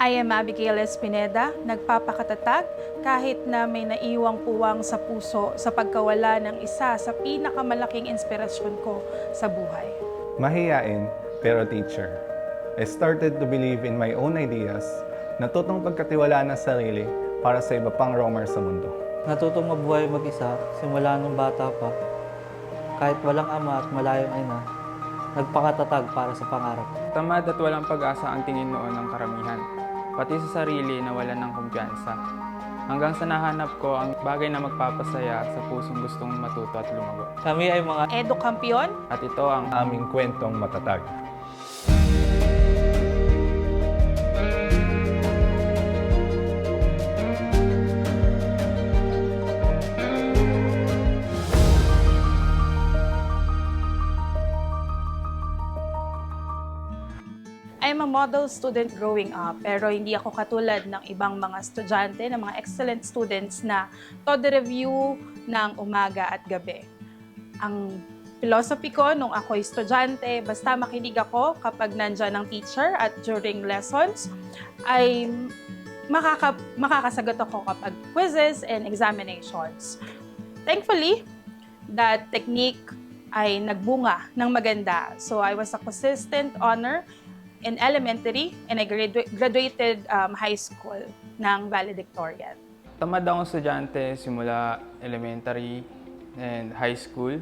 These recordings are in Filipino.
I am Abigail Espineda, nagpapakatatag kahit na may naiwang puwang sa puso sa pagkawala ng isa sa pinakamalaking inspirasyon ko sa buhay. Mahiyain, pero teacher. I started to believe in my own ideas, natutong pagkatiwalaan ng sarili para sa iba pang roamer sa mundo. Natutong mabuhay mag-isa simula nung bata pa. Kahit walang ama at malayong ina, nagpakatatag para sa pangarap. Tamad at walang pag-asa ang tingin noon ng karamihan, pati sa sarili na wala ng kumpiyansa. Hanggang sa nahanap ko ang bagay na magpapasaya sa pusong gustong matuto at lumago. Kami ay mga Edo Kampiyon, At ito ang Aming kwentong matatag. Model student growing up, pero hindi ako katulad ng ibang mga estudyante, ng mga excellent students na todo review ng umaga at gabi. Ang philosophy ko nung ako estudyante, basta makinig ako kapag nandyan ang teacher at during lessons, ay makaka, makakasagot ako kapag quizzes and examinations. Thankfully, that technique ay nagbunga ng maganda. So I was a consistent honor in elementary and I gradu- graduated um, high school ng valedictorian. tamad akong estudyante simula elementary and high school.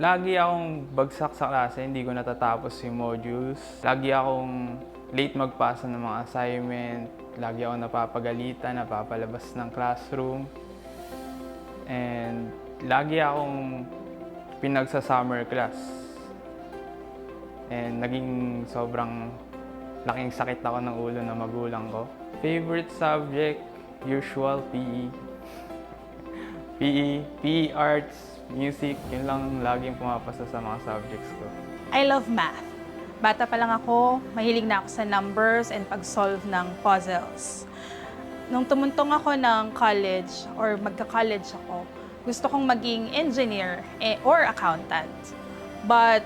Lagi akong bagsak sa klase, hindi ko natatapos yung modules. Lagi akong late magpasa ng mga assignment. Lagi akong napapagalitan, napapalabas ng classroom. And lagi akong pinagsa summer class. And naging sobrang laking sakit ako ng ulo ng magulang ko. Favorite subject, usual PE. PE, PE arts, music, yun lang laging pumapasa sa mga subjects ko. I love math. Bata pa lang ako, mahilig na ako sa numbers and pag-solve ng puzzles. Nung tumuntong ako ng college or magka-college ako, gusto kong maging engineer eh, or accountant. But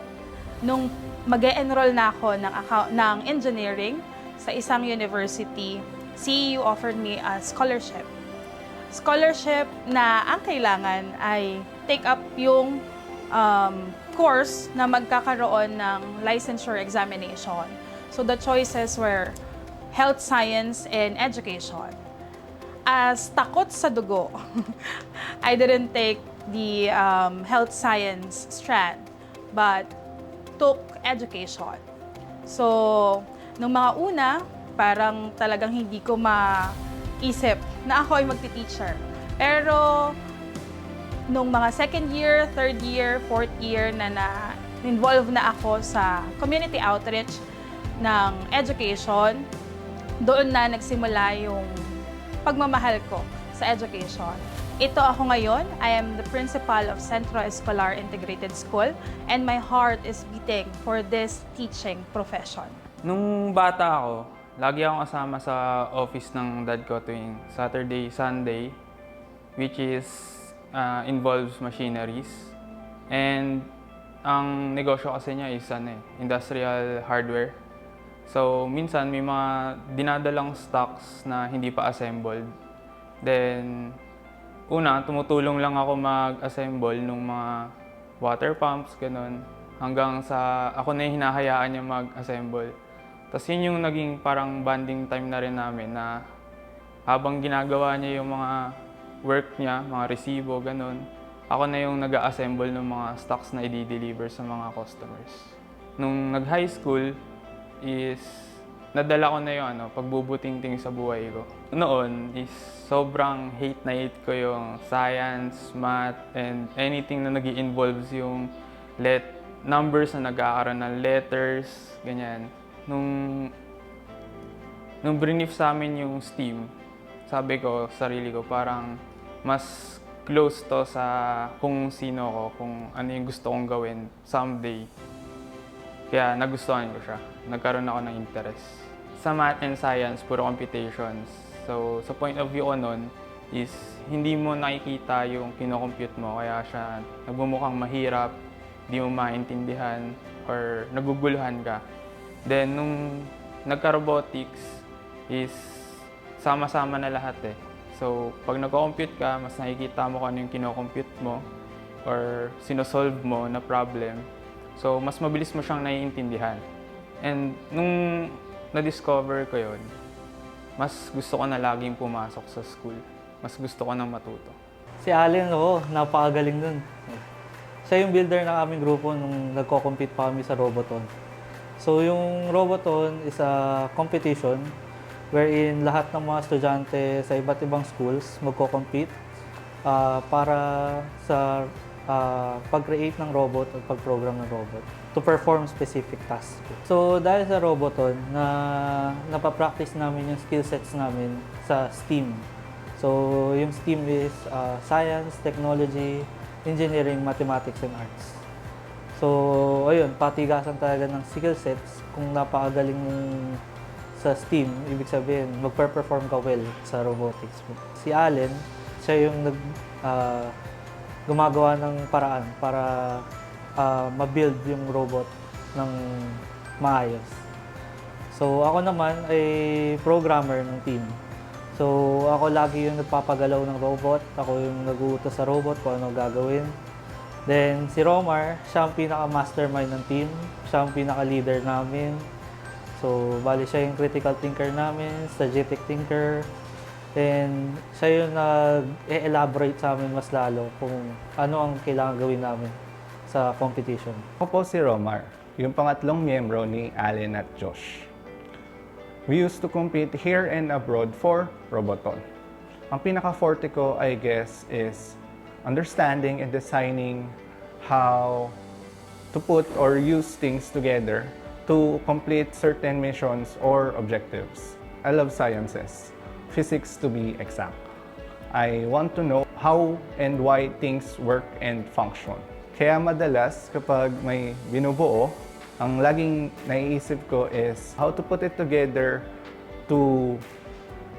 nung mag enroll na ako ng, account, ng engineering sa isang university, CEU offered me a scholarship. Scholarship na ang kailangan ay take up yung um, course na magkakaroon ng licensure examination. So the choices were health science and education. As takot sa dugo, I didn't take the um, health science strand, but took education. So, nung mga una, parang talagang hindi ko maisip na ako ay magti-teacher. Pero, nung mga second year, third year, fourth year na na-involve na ako sa community outreach ng education, doon na nagsimula yung pagmamahal ko sa education. Ito ako ngayon. I am the principal of Centro Escolar Integrated School and my heart is beating for this teaching profession. Nung bata ako, lagi akong kasama sa office ng dad ko tuwing Saturday, Sunday, which is uh, involves machineries. And ang negosyo kasi niya is ano, eh, industrial hardware. So, minsan may mga dinadalang stocks na hindi pa assembled. Then, una, tumutulong lang ako mag-assemble ng mga water pumps, ganun. Hanggang sa ako na yung hinahayaan niya mag-assemble. Tapos yun yung naging parang bonding time na rin namin na habang ginagawa niya yung mga work niya, mga resibo, ganun, ako na yung nag assemble ng mga stocks na i-deliver sa mga customers. Nung nag-high school is nadala ko na yung ano, pagbubuting-ting sa buhay ko. Noon is sobrang hate na hate ko yung science, math, and anything na nag involves yung let numbers na nag-aaral ng letters, ganyan. Nung nung brief sa amin yung STEAM, sabi ko sa sarili ko parang mas close to sa kung sino ko, kung ano yung gusto kong gawin someday. Kaya nagustuhan ko siya. Nagkaroon ako ng interest. Sa math and science, puro computations. So, sa point of view ko nun, is hindi mo nakikita yung kinocompute mo. Kaya siya nagmumukhang mahirap, hindi mo maintindihan, or naguguluhan ka. Then, nung nagka-robotics, is sama-sama na lahat eh. So, pag nag-compute ka, mas nakikita mo kung ano yung kino-compute mo or sinosolve mo na problem. So, mas mabilis mo siyang naiintindihan. And nung na-discover ko yon mas gusto ko na laging pumasok sa school. Mas gusto ko nang matuto. Si Allen, oo, napakagaling nun. Siya yung builder ng aming grupo nung nagko-compete pa kami sa Roboton. So yung Roboton is a competition wherein lahat ng mga estudyante sa iba't ibang schools magko-compete ah, para sa ah, pag-create ng robot at pag-program ng robot to perform specific tasks. So dahil sa Roboton na napapractice namin yung skill sets namin sa STEAM. So yung STEAM is ah, Science, Technology, Engineering, Mathematics, and Arts. So, ayun, patigasan talaga ng skill sets. Kung napakagaling mong sa STEAM, ibig sabihin, magpe-perform ka well sa robotics. Si Allen, siya yung nag, ah, gumagawa ng paraan para ah, ma-build yung robot ng maayos. So, ako naman ay programmer ng team. So, ako lagi yung nagpapagalaw ng robot. Ako yung nag-uutos sa robot kung ano gagawin. Then, si Romar, siya ang pinaka-mastermind ng team. Siya ang pinaka-leader namin. So, bali siya yung critical thinker namin, strategic thinker. And siya yung nag-elaborate sa amin mas lalo kung ano ang kailangan gawin namin sa competition. Ako po si Romar, yung pangatlong miyembro ni Allen at Josh. We used to compete here and abroad for Roboton. Ang pinaka-forte ko, I guess, is understanding and designing how to put or use things together to complete certain missions or objectives. I love sciences, physics to be exact. I want to know how and why things work and function. Kaya madalas kapag may binubuo, ang laging naiisip ko is how to put it together to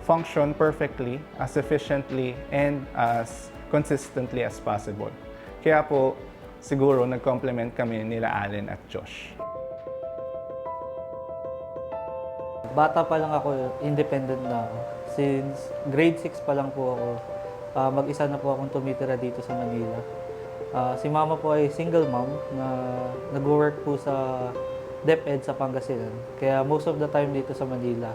function perfectly, as efficiently, and as consistently as possible. Kaya po, siguro nag-complement kami nila Allen at Josh. Bata pa lang ako, independent na ako. Since grade 6 pa lang po ako, ah, mag-isa na po akong tumitira dito sa Manila. Ah, si mama po ay single mom na nag-work po sa DepEd sa Pangasinan. Kaya most of the time dito sa Manila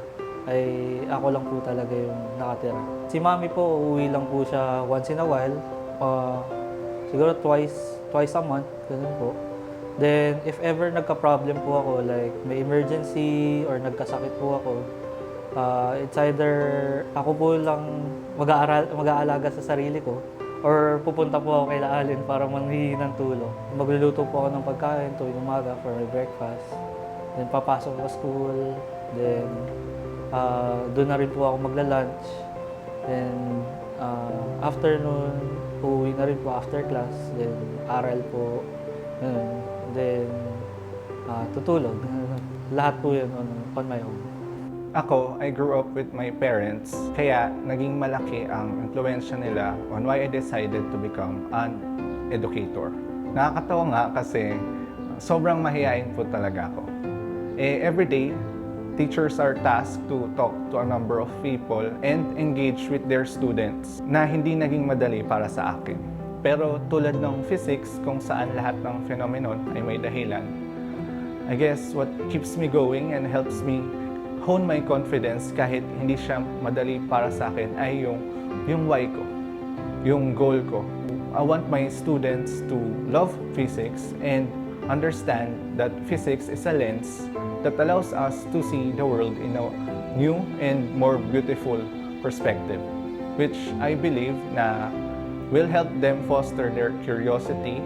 ay ako lang po talaga yung nakatira. Si mami po, uuwi lang po siya once in a while. Ah, siguro twice, twice a month, ganun po. Then, if ever nagka-problem po ako, like may emergency or nagkasakit po ako, uh, it's either ako po lang mag-aalaga sa sarili ko or pupunta po ako kay Allen para manghihingi ng tulong. Magluluto po ako ng pagkain tuwing umaga for my breakfast. Then, papasok ko sa school. Then, uh, doon na rin po ako magla-lunch. Then, uh, afternoon, uuwi na rin po after class. Then, aral po. Then, ah, tutulog. Lahat po yun on, on my own. Ako, I grew up with my parents, kaya naging malaki ang influensya nila on why I decided to become an educator. Nakakatawa nga kasi sobrang mahihain po talaga ako. Eh, everyday, teachers are tasked to talk to a number of people and engage with their students na hindi naging madali para sa akin. Pero tulad ng physics, kung saan lahat ng phenomenon ay may dahilan, I guess what keeps me going and helps me hone my confidence kahit hindi siya madali para sa akin ay yung, yung why ko, yung goal ko. I want my students to love physics and understand that physics is a lens that allows us to see the world in a new and more beautiful perspective, which I believe na will help them foster their curiosity,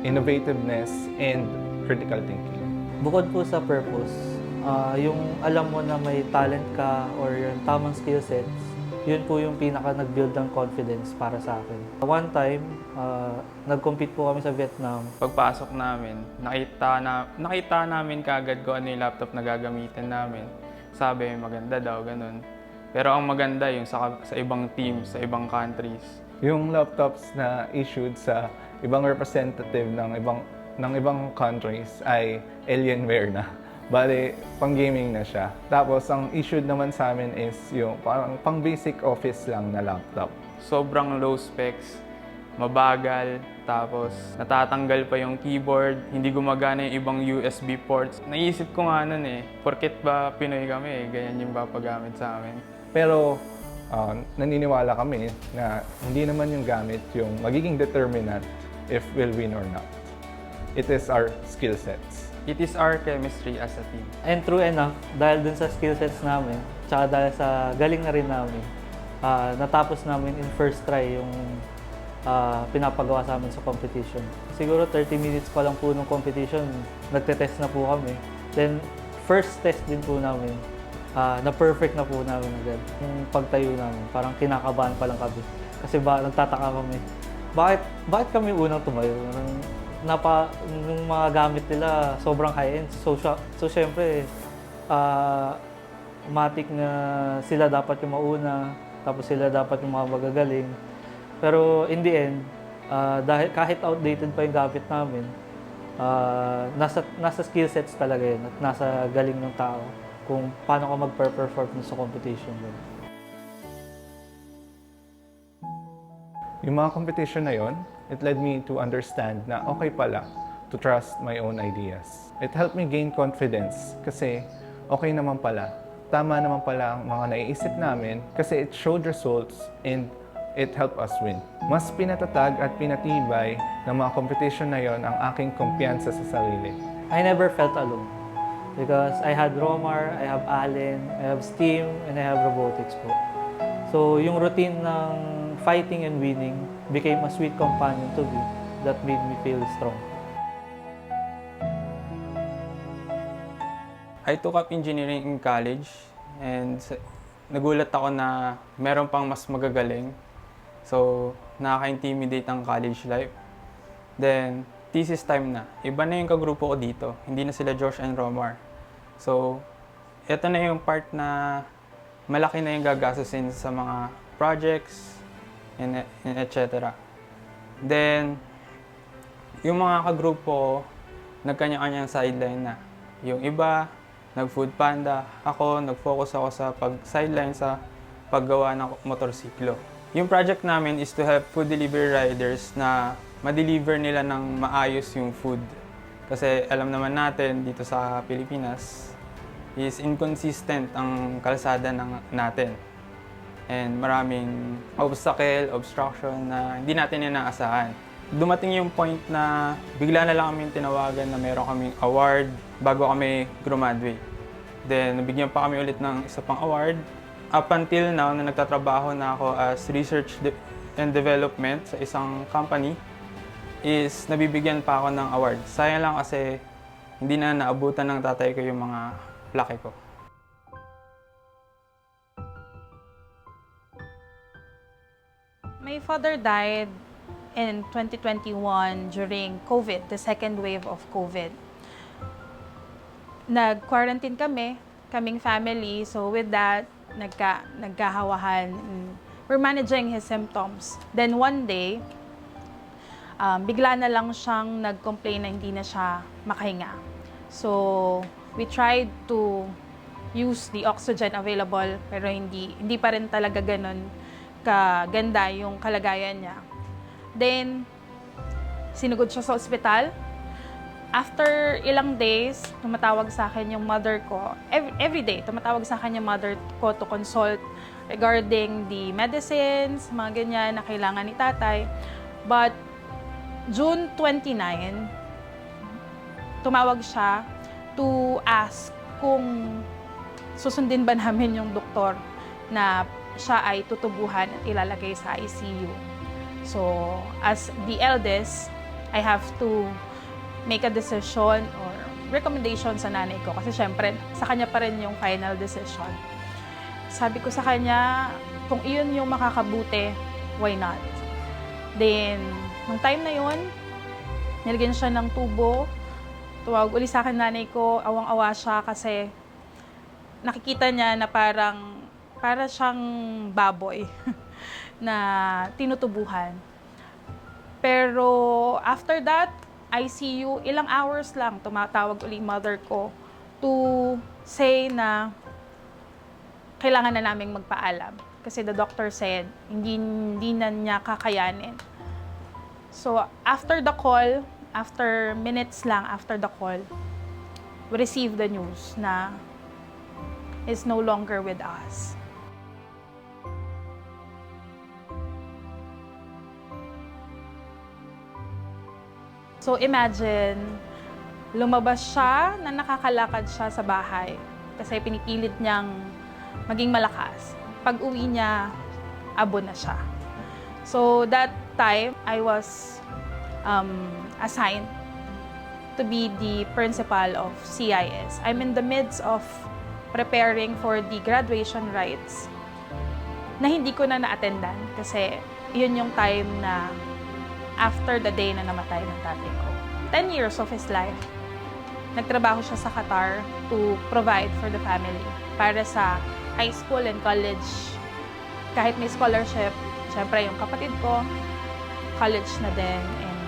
innovativeness, and critical thinking. Bukod po sa purpose, ah, yung alam mo na may talent ka or yung tamang skill sets, yun po yung pinaka nag-build ng confidence para sa akin. One time, ah, nag-compete po kami sa Vietnam. Pagpasok namin, nakita, na, nakita namin kagad kung ano yung laptop na gagamitin namin. Sabi, maganda daw, ganun. Pero ang maganda yung sa, sa ibang teams, sa ibang countries. Yung laptops na issued sa ibang representative ng ibang ng ibang countries ay Alienware na. Bale, pang gaming na siya. Tapos, ang issued naman sa amin is yung parang pang basic office lang na laptop. Sobrang low specs, mabagal, tapos natatanggal pa yung keyboard, hindi gumagana yung ibang USB ports. Naisip ko nga nun eh, porket ba Pinoy kami eh, ganyan yung papagamit sa amin. Pero ah, naniniwala kami na hindi naman yung gamit yung magiging determinant if we'll win or not. It is our skill sets. It is our chemistry as a team. And true enough, dahil dun sa skill sets namin, tsaka dahil sa galing na rin namin, ah, natapos namin in first try yung ah, pinapagawa sa amin sa competition. Siguro 30 minutes pa lang po ng competition, nagte-test na po kami. Then, first test din po namin, ah, na-perfect na po namin agad. Yung pagtayo namin, parang kinakabahan pa lang kami. Kasi ba, nagtataka kami, bakit, bakit kami unang tumayo? Parang napa, nung mga gamit nila, sobrang high-end. So, so syempre, ah, matik na sila dapat yung mauna, tapos sila dapat yung mga magagaling. Pero in the end, ah, dahil kahit outdated pa yung gamit namin, ah, nasa nasa skill sets talaga yun at nasa galing ng tao kung paano ka mag-perform sa competition. Yung mga competition na yon, it led me to understand na okay pala to trust my own ideas. It helped me gain confidence kasi okay naman pala. Tama naman pala ang mga naiisip namin kasi it showed results and it helped us win. Mas pinatatag at pinatibay ng mga competition na yon ang aking kumpiyansa sa sarili. I never felt alone because I had Romar, I have Allen, I have Steam, and I have Robotics po. So yung routine ng fighting and winning became a sweet companion to me that made me feel strong. I took up engineering in college and nagulat ako na meron pang mas magagaling. So, nakaka-intimidate ang college life. Then, thesis time na. Iba na yung kagrupo ko dito. Hindi na sila Josh and Romar. So, ito na yung part na malaki na yung gagastusin sa mga projects and, and etc. Then, yung mga kagrupo, nagkanya-kanyang sideline na. Yung iba, nag-food panda. Ako, nag-focus ako sa pag-sideline sa paggawa ng motorsiklo. Yung project namin is to help food delivery riders na ma-deliver nila ng maayos yung food. Kasi alam naman natin dito sa Pilipinas is inconsistent ang kalsada ng natin. And maraming obstacle, obstruction na hindi natin inaasahan. Dumating yung point na bigla na lang kami tinawagan na meron kaming award bago kami graduate. Then, nabigyan pa kami ulit ng isa pang award. Up until now, na nagtatrabaho na ako as research and development sa isang company, is nabibigyan pa ako ng award. Sayang lang kasi hindi na naabutan ng tatay ko yung mga plake ko. My father died in 2021 during COVID, the second wave of COVID. Nag-quarantine kami, kaming family. So with that, nagka, nagkahawahan. We're managing his symptoms. Then one day, um, bigla na lang siyang nag-complain na hindi na siya makahinga. So, we tried to use the oxygen available pero hindi hindi pa rin talaga ganun kaganda yung kalagayan niya. Then, sinugod siya sa ospital. After ilang days, tumatawag sa akin yung mother ko. Every, every day, tumatawag sa akin yung mother ko to consult regarding the medicines, mga ganyan na kailangan ni tatay. But, June 29, tumawag siya to ask kung susundin ba namin yung doktor na siya ay tutubuhan at ilalagay sa ICU. So, as the eldest, I have to make a decision or recommendation sa nanay ko kasi syempre sa kanya pa rin yung final decision. Sabi ko sa kanya, kung iyon yung makakabuti, why not? Then, nung time na yun, nilagyan siya ng tubo. Tuwag uli sa akin nanay ko, awang-awa siya kasi nakikita niya na parang para siyang baboy na tinutubuhan. Pero after that, ICU, ilang hours lang tumatawag uli mother ko to say na kailangan na naming magpaalam. Kasi the doctor said, hindi, hindi na niya kakayanin. So, after the call, after minutes lang after the call, we received the news na is no longer with us. So imagine, lumabas siya na nakakalakad siya sa bahay kasi pinipilit niyang maging malakas. Pag uwi niya, abo na siya. So that time, I was um, assigned to be the principal of CIS. I'm in the midst of preparing for the graduation rites na hindi ko na na-attendan kasi yun yung time na after the day na namatay ng tatay ko. 10 years of his life, nagtrabaho siya sa Qatar to provide for the family para sa high school and college. Kahit may scholarship, syempre yung kapatid ko, college na din and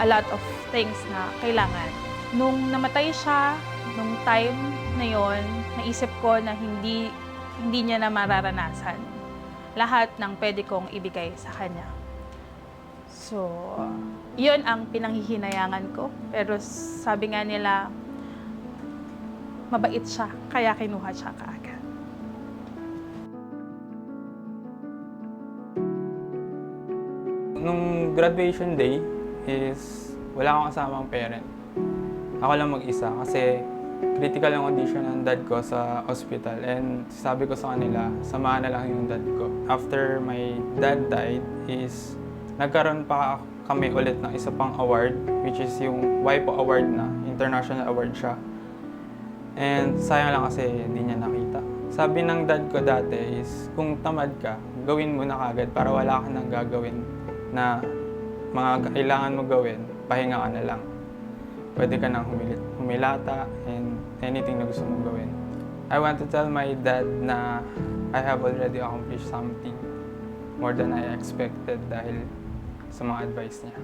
a lot of things na kailangan. Nung namatay siya, nung time na yon, naisip ko na hindi hindi niya na mararanasan lahat ng pwede kong ibigay sa kanya. So, yun ang pinanghihinayangan ko. Pero sabi nga nila, mabait siya, kaya kinuha siya kaagad. Nung graduation day is wala akong kasamang parent. Ako lang mag-isa kasi critical ang condition ng dad ko sa hospital and sabi ko sa kanila, samahan na lang yung dad ko. After my dad died is nagkaroon pa kami ulit ng isa pang award which is yung WIPO award na, international award siya. And sayang lang kasi hindi niya nakita. Sabi ng dad ko dati is kung tamad ka, gawin mo na kagad para wala ka nang gagawin na mga kailangan mo gawin, pahinga ka na lang. Pwede ka nang humilit, humilata and anything na gusto mong gawin. I want to tell my dad na I have already accomplished something more than I expected dahil sa mga advice niya.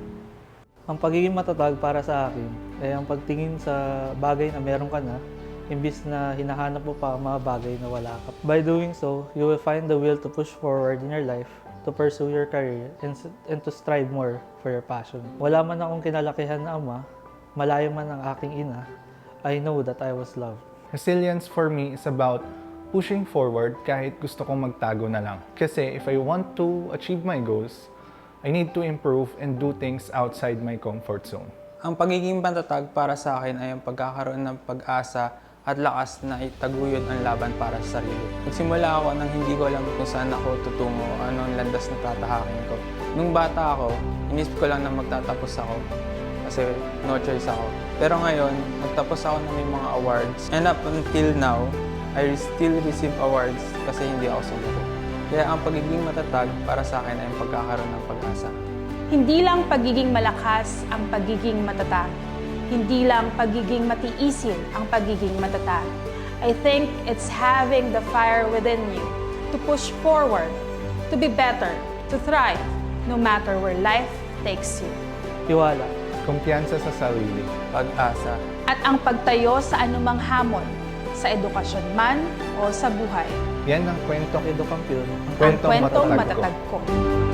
Ang pagiging matatag para sa akin ay ang pagtingin sa bagay na meron ka na imbis na hinahanap mo pa ang mga bagay na wala ka. By doing so, you will find the will to push forward in your life, to pursue your career, and, and to strive more for your passion. Wala man akong kinalakihan na ama, malayo man ang aking ina, I know that I was loved. Resilience for me is about pushing forward kahit gusto kong magtago na lang. Kasi if I want to achieve my goals, I need to improve and do things outside my comfort zone. Ang pagiging pantatag para sa akin ay ang pagkakaroon ng pag-asa at lakas na itaguyod ang laban para sa sarili. Nagsimula ako nang hindi ko alam kung saan ako tutungo, ano ang landas na tatahakin ko. Nung bata ako, inisip ko lang na magtatapos ako kasi no choice ako. Pero ngayon, nagtapos ako ng mga awards. And up until now, I still receive awards kasi hindi ako sumuko. Kaya ang pagiging matatag para sa akin ay ang pagkakaroon ng pag-asa. Hindi lang pagiging malakas ang pagiging matatag. Hindi lang pagiging matiisin ang pagiging matatag. I think it's having the fire within you to push forward, to be better, to thrive, no matter where life takes you. Tiwala, Kumpiyansa sa sarili. Pag-asa. At ang pagtayo sa anumang hamon, sa edukasyon man o sa buhay. Yan ang kwentong Edo Campion, Ang Kwentong kwentong matatag ko. matatag ko.